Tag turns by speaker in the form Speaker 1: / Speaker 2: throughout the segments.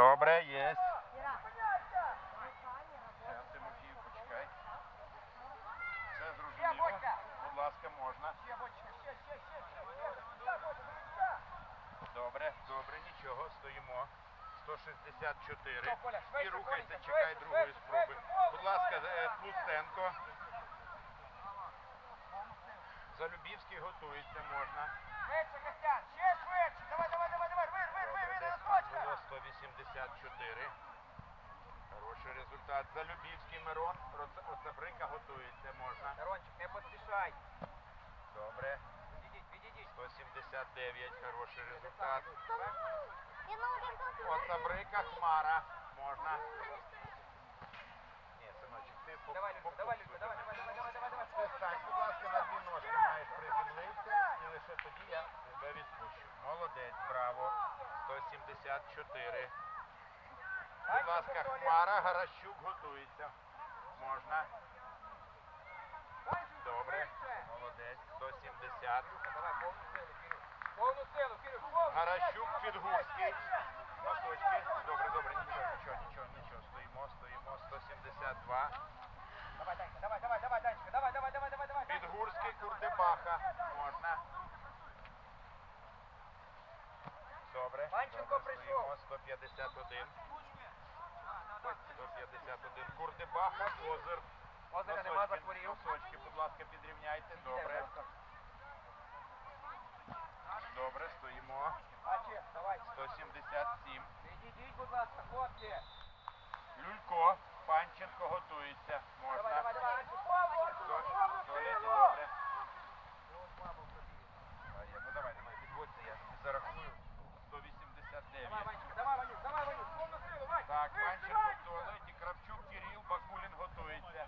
Speaker 1: Добре, є. Тимофію, почекай. Все зрозуміло. Будь ласка, можна. Добре, добре, нічого, стоїмо. 164. І рухайся, чекай другої спроби. Будь ласка, е, Тлустенко. Залюбівський готується, можна.
Speaker 2: Швидше, Костян, ще швидше. Давай, давай, давай, давай, вир, вир, вир, вир, точка.
Speaker 1: було 184. Хороший результат. Залюбівський Мирон. Оцабрика готується, можна.
Speaker 2: Мирончик, не поспішай.
Speaker 1: Добре.
Speaker 2: Відійдіть, відійдіть.
Speaker 1: 179. Хороший результат.
Speaker 3: Один
Speaker 1: Оцабрика Хмара. Можна. Ні, синочок, ти по
Speaker 2: Давай,
Speaker 1: по-
Speaker 2: Люська, давай, Люська, давай, давай, давай, давай, давай, давай.
Speaker 1: Ти стань, будь ласка, на дві ножки маєш приземлитися, і лише тоді я тебе відпущу. Молодець, 174. Будь ласка, Хмара, Гаращук готується. Можна. Добре. Молодець. 170.
Speaker 2: Давай, повну силу, повну.
Speaker 1: Гаращук, Підгурський. Носочки. Добре, добре, нічого, нічого, нічого, нічого. Стоїмо, стоїмо. 172.
Speaker 2: Давай, Данька, давай, давай, давай, Данечка, давай, давай, давай, давай, давай.
Speaker 1: Підгурський, Курдебаха. Можна. Добре.
Speaker 2: Панченко прийшов.
Speaker 1: 151. 151. Курдебаха, Озер.
Speaker 2: Озера нема, захворів.
Speaker 1: Носочки, будь ласка, підрівняйте. Добре. Добре, стоїмо. 177.
Speaker 2: Відійдіть, будь ласка, хлопці.
Speaker 1: Люлько, Панченко готується.
Speaker 2: Давай,
Speaker 1: Можна.
Speaker 2: давай, давай. Анчик, повну, Артур,
Speaker 1: То-
Speaker 2: повну
Speaker 1: Туалеті
Speaker 2: силу.
Speaker 1: добре. А я, ну давай, давай, підводься, я тобі зарахую. 189.
Speaker 2: Давай, Ванечка, давай, Ванюш, давай, Ванюш, повну силу, Вань.
Speaker 1: Так,
Speaker 2: Вище,
Speaker 1: Панченко
Speaker 2: Вань.
Speaker 1: в туалеті, Кравчук, Кирил, Бакулін готується.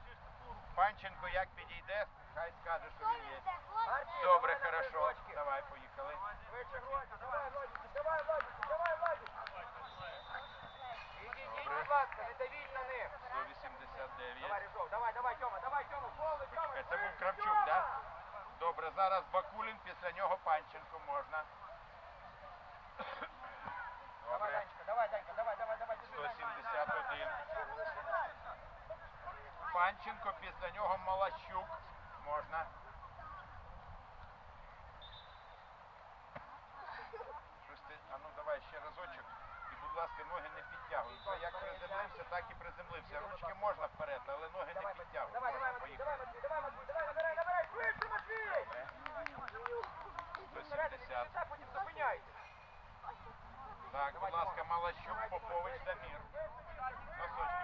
Speaker 1: Панченко як підійде, хай скаже, що він є. Добре, хорошо. Давай, поїхали.
Speaker 2: Давай, Владик, давай, Владик, давай, Владик.
Speaker 1: Добре.
Speaker 2: будь ласка, не давіть на них.
Speaker 1: 189.
Speaker 2: Давай, Рижов, давай, давай, Тьома, давай, Тьома, повну, Тьома.
Speaker 1: Це був Кравчук,
Speaker 2: Тьома.
Speaker 1: да? Добре, зараз Бакулін, після нього Панченко можна.
Speaker 2: Давай,
Speaker 1: Добре.
Speaker 2: Данечка, давай, Данька, давай, давай, давай, держи, Данька.
Speaker 1: 171. Панченко, після нього Малащук. Можна. Щось ти, а ну давай ще разочок. І, будь ласка, ноги не підтягуй. Вже як приземлився, так і приземлився. Ручки можна вперед, але ноги не
Speaker 2: Давай,
Speaker 1: підтягуй.
Speaker 2: давай, давай, Матвій, давай, Матвій, давай, Матвій, давай, набирай, набирай, швидше, Матвій. Вперед, не
Speaker 1: 170.
Speaker 2: біжите, потім зупиняйте.
Speaker 1: Так, будь ласка, Малащук, Попович, Дамір. Носочки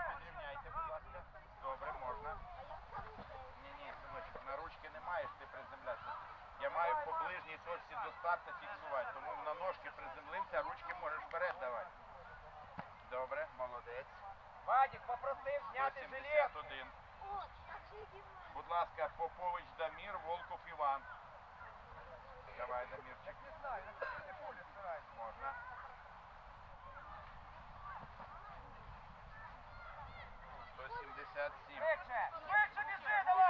Speaker 1: 571. Будь ласка, Попович Дамір, Волков Іван. Давай, Дамірчик.
Speaker 2: Не знаю, на це поле старається.
Speaker 1: Можна.
Speaker 2: Швидше, швидше біжи, давай!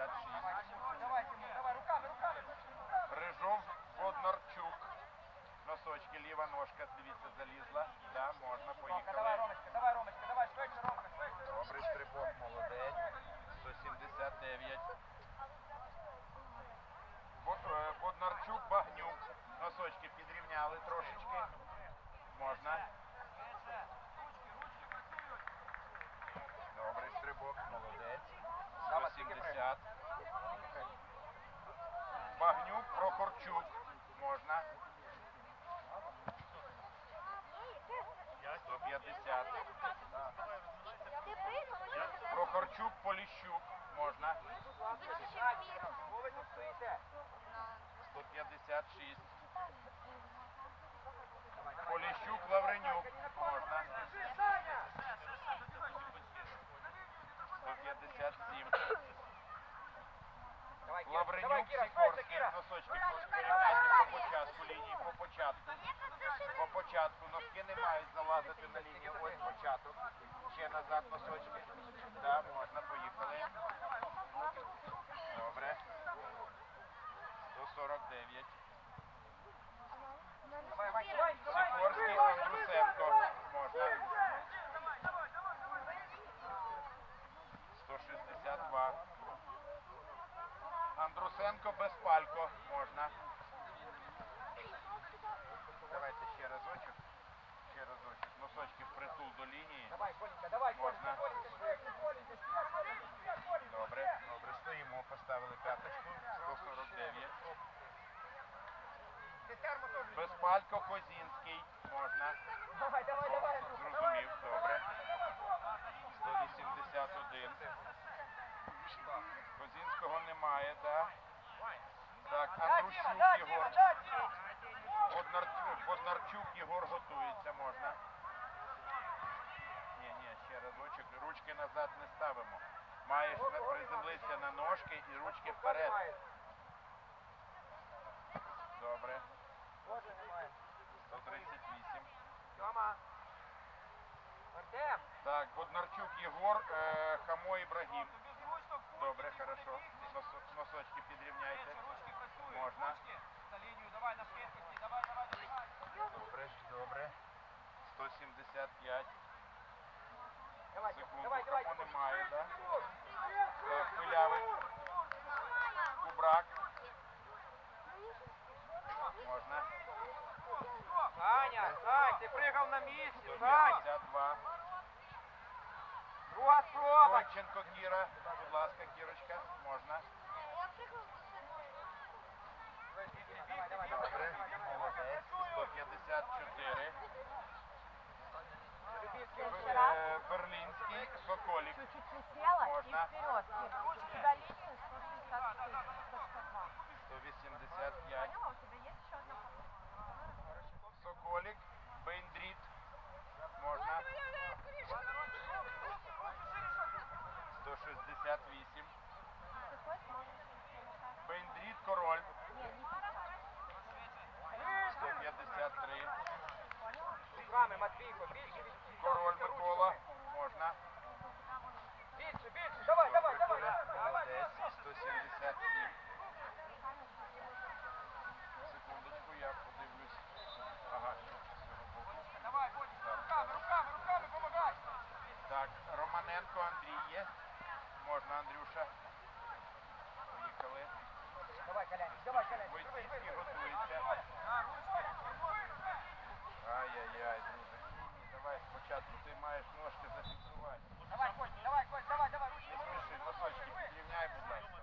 Speaker 1: 156.
Speaker 2: Давай, Тимур, давай, руками, руками.
Speaker 1: Рижов Боднарчук. Носочки, ліва ножка, дивіться, залізла. Да, можна, поїхали.
Speaker 2: давай, Ромочка, давай, Ромочка, давай, швидше, Ромка, швидше.
Speaker 1: Добрий стрибок, молодець. 179. Бо- е, Боднарчук, Багнюк. Носочки підрівняли трошечки. Можна. Добрий стрибок, молодець.
Speaker 2: Давай,
Speaker 1: 170. Багнюк, Прохорчук. Можна. 150. Прохорчук, Поліщук. Можна.
Speaker 2: Чого ви тут
Speaker 1: 156.
Speaker 2: Давай, давай.
Speaker 1: Поліщук, Лавренюк. Можна.
Speaker 2: Біжи, Саня.
Speaker 1: 157. Лавренюк, Сікорський. Носочки порівняйте по початку лінії, по початку. початку. Носки не мають залазити на лінію. Ось початок. Ще назад носочки. Так, можна, поїхали. Добре. 149.
Speaker 2: Давай, Вань, давай, давай.
Speaker 1: Сікорський, Андрусенко. Можна. 162. Андрусенко без палько. Можна. Давайте ще разочок. Ще разочок. Носочки впритул до лінії.
Speaker 2: Давай, Коленька, давай,
Speaker 1: Можна.
Speaker 2: Коленька, Коленька, Коленька, Коленька, Коленька.
Speaker 1: Добре, добре, стоїмо, поставили п'яточку. 149.
Speaker 2: Ти термо теж.
Speaker 1: Без палько Козінський. Можна.
Speaker 2: Давай, давай, давай.
Speaker 1: Зрозумів, добре. 181. Козінського немає, так?
Speaker 2: Діма,
Speaker 1: Єгор. Боднарчук, Боднарчук Єгор готується, можна. Ні, ні, ще разочок. Ручки назад не ставимо. Маєш приземлитися на ножки і ручки вперед. Добре. 138.
Speaker 2: Тьома.
Speaker 1: Так, Боднарчук Єгор, е, Хамо Ібрагім. Добре, хорошо. Носочки підрівняйте. Можна. Добре, добре. 175.
Speaker 2: Давай,
Speaker 1: Секунду,
Speaker 2: давай, давай.
Speaker 1: Хамо немає, так? Пилявик, Кубрак. Можна.
Speaker 2: Саня, Сань, ти пригав на місці, Сань.
Speaker 1: 152.
Speaker 2: Друга спроба.
Speaker 1: Конченко Кіра. Будь ласка, Кірочка. Можна.
Speaker 3: Я прыгал.
Speaker 2: Давай, давай, давай.
Speaker 1: Добре, молодець. 154.
Speaker 2: Любительский
Speaker 1: Е, Берлінський, Соколік.
Speaker 4: Чуть-чуть присела
Speaker 1: Можно.
Speaker 4: и вперед. Линию 164, 162.
Speaker 1: 185.
Speaker 4: Поняла, у тебя есть еще одна
Speaker 1: Соколік, Бейндріт. Можна. 168.
Speaker 4: Какой
Speaker 1: Король.
Speaker 4: Не, не сейчас.
Speaker 1: 153.
Speaker 2: Руками, Матвійко, більше від...
Speaker 1: Король Микола. Можна.
Speaker 2: Більше, більше, давай, давай, давай. давай.
Speaker 1: давай. 177. Секундочку, я подивлюсь. Ага, з цього боку.
Speaker 2: Давай, Бодя, руками, руками, руками, помагай.
Speaker 1: Так, Романенко Андрій є. Можна, Андрюша. Поїхали.
Speaker 2: Давай, Колян, давай, Колян.
Speaker 1: Войціцький готується. Ай-яй-яй, друже. Ні-ні, давай спочатку ножки зафіксувати.
Speaker 2: Давай, Кость, давай, Кость, давай, давай, ручки,
Speaker 1: ручки. носочки підрівняй, будь ласка.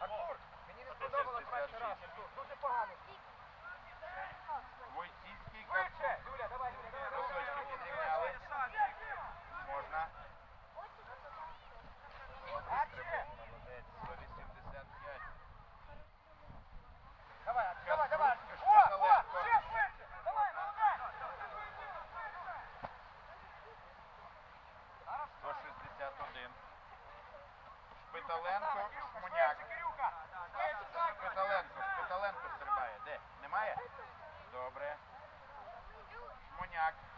Speaker 2: Артур, мені не сподобалось перший раз. Артур, дуже поганий.
Speaker 1: Войціцький,
Speaker 2: Швидше,
Speaker 1: Кацук.
Speaker 2: Юля, давай, Юля, давай.
Speaker 1: Носочки підрівняли. Можна. Добре, стрибок, молодець. 185.
Speaker 2: Давай, давай, давай.
Speaker 1: Каспрук,
Speaker 2: О, о,
Speaker 1: Шпиталенко.
Speaker 2: ще швидше. Давай, молодець.
Speaker 1: 161. Шпиталенко,
Speaker 2: Шмуняк.
Speaker 1: Шпиталенко, Шпиталенко стрибає. Де? Немає? Добре. Шмоняк. Є?